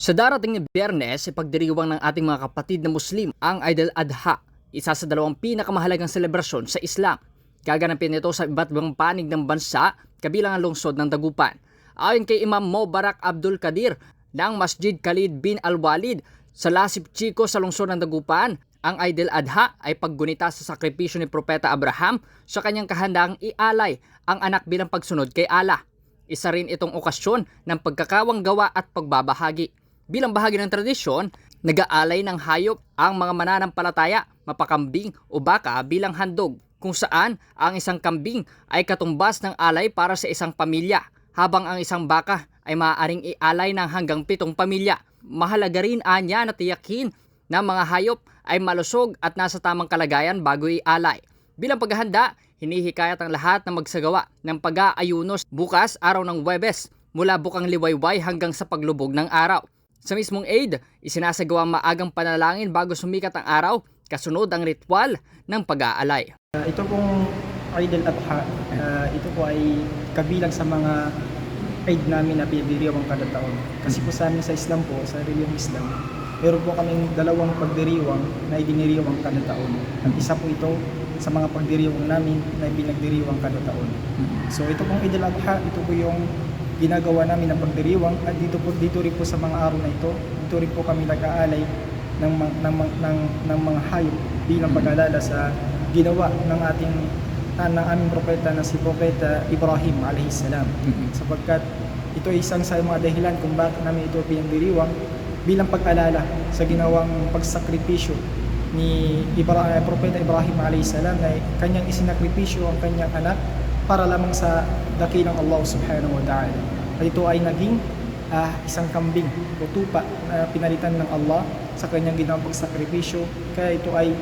Sa darating na biyernes, ipagdiriwang ng ating mga kapatid na Muslim ang Eid al-Adha, isa sa dalawang pinakamahalagang selebrasyon sa Islam. Gaganapin ito sa iba't ibang panig ng bansa, kabilang ang lungsod ng Dagupan. Ayon kay Imam Mubarak Abdul Kadir ng Masjid Khalid bin Al-Walid sa Lasip Chico sa lungsod ng Dagupan, ang Eid al-Adha ay paggunita sa sakripisyo ni Propeta Abraham sa kanyang kahandaang ialay ang anak bilang pagsunod kay Allah. Isa rin itong okasyon ng pagkakawang gawa at pagbabahagi. Bilang bahagi ng tradisyon, nag-aalay ng hayop ang mga mananampalataya, mapakambing o baka bilang handog kung saan ang isang kambing ay katumbas ng alay para sa isang pamilya habang ang isang baka ay maaaring ialay ng hanggang pitong pamilya. Mahalaga rin anya na tiyakin na mga hayop ay malusog at nasa tamang kalagayan bago ialay. Bilang paghahanda, hinihikayat ang lahat na magsagawa ng pag-aayunos bukas araw ng Webes mula bukang liwayway hanggang sa paglubog ng araw. Sa mismong Eid, isinasagawa ang maagang panalangin bago sumikat ang araw, kasunod ang ritual ng pag-aalay. Uh, ito pong Eid al-Adha, uh, ito po ay kabilang sa mga Eid namin na pinagdiriwang kada taon. Kasi po sa amin sa Islam po, sa reliyong Islam, meron po kaming dalawang pagdiriwang na idiniriwang kada taon. At isa po ito sa mga pagdiriwang namin na pinagdiriwang kada taon. So ito pong Eid al-Adha, ito po yung ginagawa namin ng pagdiriwang at dito po dito rin po sa mga araw na ito, dito rin po kami nag-aalay ng, ng, mga- ng, ng mga hayop bilang pag-alala sa ginawa ng ating ah, ng aming propeta na si Propeta Ibrahim alayhi salam. Sapagkat ito ay isang sa mga dahilan kung bakit namin ito pinagdiriwang bilang pag-alala sa ginawang pagsakripisyo ni Ibra- eh, Propeta Ibrahim alayhi salam na kanyang isinakripisyo ang kanyang anak para lamang sa dakilang Allah subhanahu wa ta'ala. At ito ay naging ah, isang kambing o tupa na pinalitan ng Allah sa kanyang ginawang pagsakripisyo. Kaya ito ay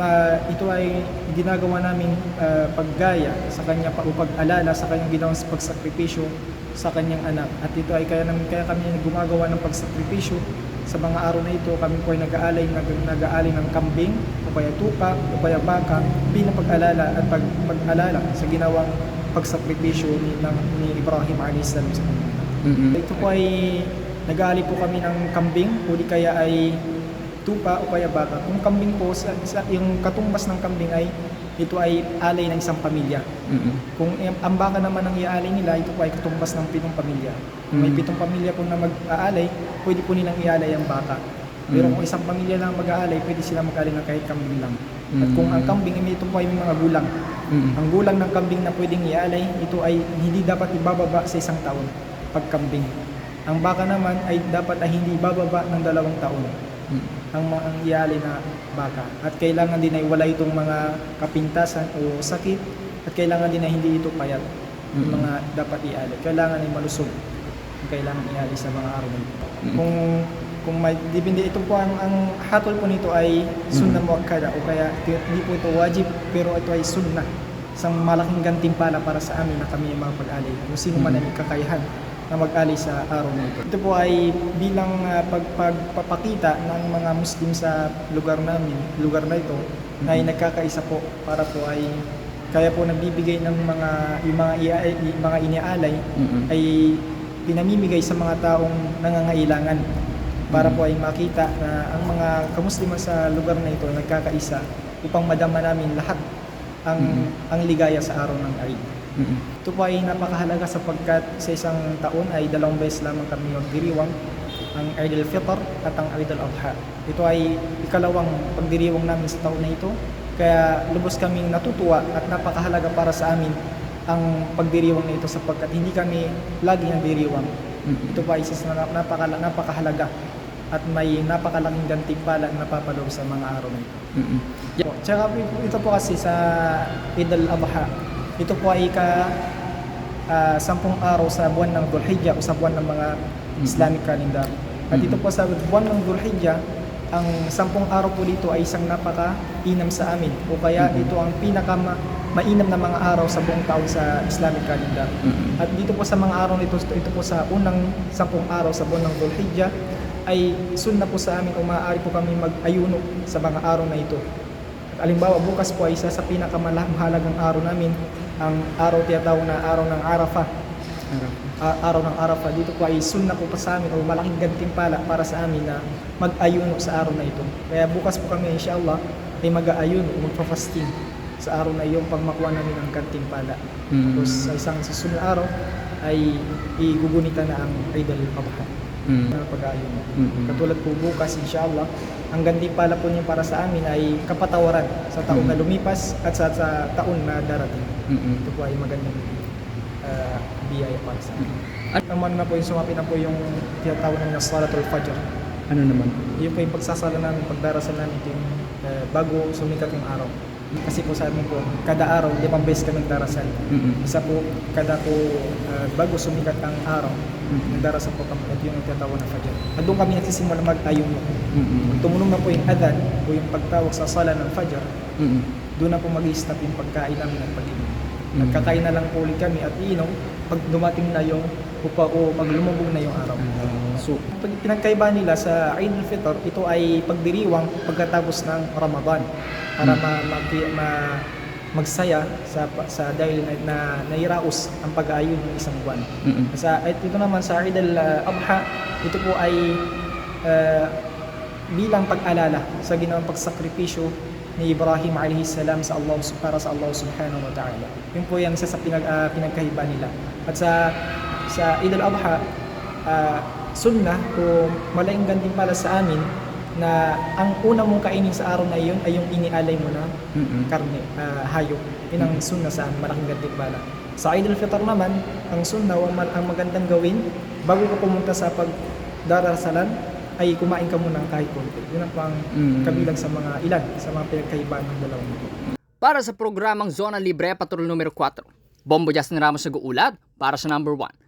ma, ito ay ginagawa naming ah, paggaya sa kanya pag-alala sa kanyang ginawang pagsakripisyo sa kanyang anak. At ito ay kaya, namin, kaya kami gumagawa ng pagsakripisyo sa mga araw na ito, kami po ay nag-aalay, nag- nag-aalay ng kambing, o kaya tupa, o kaya baka, bilang pag-alala at pag, pag-alala sa ginawang pagsakripisyo ni, ni Ibrahim a.s. sa kanyang anak. Ito po ay nag-aali po kami ng kambing o di kaya ay tupa o kaya baka. Kung kambing po, sa, sa, yung katumbas ng kambing ay ito ay alay ng isang pamilya. Kung eh, ang baka naman ang iaalay nila, ito po ay katumbas ng pitong pamilya. Kung may Mm. pitong pamilya po na mag-aalay, pwede po nilang ialay ang baka. Pero Mm. kung isang pamilya lang mag-aalay, pwede sila mag-aalay ng kahit kambing lang. At Mm. kung ang kambing, eh, ito po ay may mga gulang. Ang gulang ng kambing na pwedeng ialay, ito ay hindi dapat ibababa sa isang taon pagkambing. Ang baka naman ay dapat ay hindi bababa ng dalawang taon ang mga ang ialay na baka. At kailangan din ay wala itong mga kapintasan o sakit at kailangan din ay hindi ito payat yung Mm. mga dapat ialay. Kailangan ay malusog ang kailangan ialay sa mga araw na ito. Mm. Kung kung may depende ito po ang, ang hatol po nito ay sunnah muakkada o kaya hindi po ito wajib pero ito ay sunnah isang malaking gantimpala para sa amin na kami ay mga pag-alay kung sino man Mm. ang kakayahan na mag-alay sa araw na ito. Ito po ay bilang uh, pagpapakita ng mga Muslim sa lugar namin, lugar na ito, na ay nagkakaisa po para po ay kaya po nagbibigay ng mga yung mga, ia, yung mga iniaalay ay pinamimigay sa mga taong nangangailangan para po ay makita na ang mga kamusliman sa lugar na ito nagkakaisa upang madama namin lahat ang Mhm. ang ligaya sa araw ng Eid. Ito po ay napakahalaga sapagkat sa isang taon ay dalawang beses lamang kami magdiriwang ang Eid al-Fitr at ang Eid al-Adha. Ito ay ikalawang pagdiriwang namin sa taon na ito. Kaya lubos kaming natutuwa at napakahalaga para sa amin ang pagdiriwang na ito sapagkat hindi kami lagi nagdiriwang. Ito pa ay isa sa na- napaka, napakahalaga at may napakalaking gantimpala na napapaloob sa mga araw na ito. Po. Tsaka po, ito po kasi sa Eid al-Adha, ito po ay ka ah, sampung araw sa buwan ng Dhul-Hijjah o sa buwan ng mga Islamic calendar. At ito po sa buwan ng Dhul-Hijjah, ang sampung araw po dito ay isang napaka-inam sa amin o kaya Mhm. ito ang pinaka ma- mainam na mga araw sa buong taon sa Islamic calendar. At dito po sa mga araw nito, ito po sa unang sampung araw sa buwan ng Dhul-Hijjah, ay sunna po sa amin o maaari po kami mag-ayuno sa mga araw na ito. At alimbawa, bukas po ay isa sa pinakamahalagang araw namin, ang araw tiyatawag na araw ng Arafah. a- araw ng Arafah. Dito po ay sunna po pa sa amin o malaking gantimpala para sa amin na mag-ayuno sa araw na ito. Kaya bukas po kami inshallah ay mag-aayuno o magpa-fasting sa araw na iyon pag makuha namin ang gantimpala. Mm. Tapos sa isang susunod araw ay igugunitan na ang Eid al-Adha Mm. na pag-aayuno. Mm-mm. Katulad po bukas, inshallah, ang gantimpala po niyo para sa amin ay kapatawaran sa taon na Mm. lumipas at sa, sa taon na darating. Mm-mm. Ito po ay magandang ah, biyaya para sa amin. At- naman na po yung sumapi na po yung tinatawag na Salatul Fajr. Ano naman? Yun po yung pagsasala namin, pagdarasal namin ito yung ah, bago sumikat yung araw. Kasi po sa amin po, kada araw, limang beses kami nagdarasal. Mm-mm. Isa po, kada po ah, bago sumikat ang araw, Mm-mm. nagdarasal po kami at yun yung tinatawag na Fajr. At doon kami nagsisimula mag-ayuno. Mm-mm. Tumunog na po yung adhan o yung pagtawag sa sala ng Fajr, Mm-mm. doon na po mag-stop yung pagkain namin at pag-inom. Mm. Nagkakain na lang po ulit kami at iinom pag dumating na yung upa o pag lumubog na yung araw. So, Pag pinagkaiba nila sa Eid al-Fitr, ito ay pagdiriwang pagkatapos ng Ramadan para Mm. ma, ma- ma- magsaya sa sa dahil na, na nairaos ang pag-aayun ng isang buwan. mm-mm. Sa at ito naman sa Eid al-Adha, ito po ay uh, bilang pag-alala sa ginawang pagsakripisyo ni Ibrahim alayhi salam sa Allah para sa Allah subhanahu wa ta'ala. Yun po yung isa sa pinag, ah, pinagkahiba nila. At sa sa Eid al-Adha, ah, sunnah o malaking din pala sa amin na ang una mong kainin sa araw na iyon ay yung inialay mo na Mm-mm. karne, ah, hayop. Yun ang sunnah sa amin, malaking gantimpala. Sa Eid al-Fitr naman, ang sunnah o ang magandang gawin bago ka pumunta sa pagdarasalan ay kumain ka muna ng kahit konti. Yun ang pang Mm. kabilang sa mga ilan sa mga pinagkaibahan ng dalawang ito. Para sa programang Zona Libre Patrol numero 4, Bombo Justin Ramos nag-uulat para sa number 1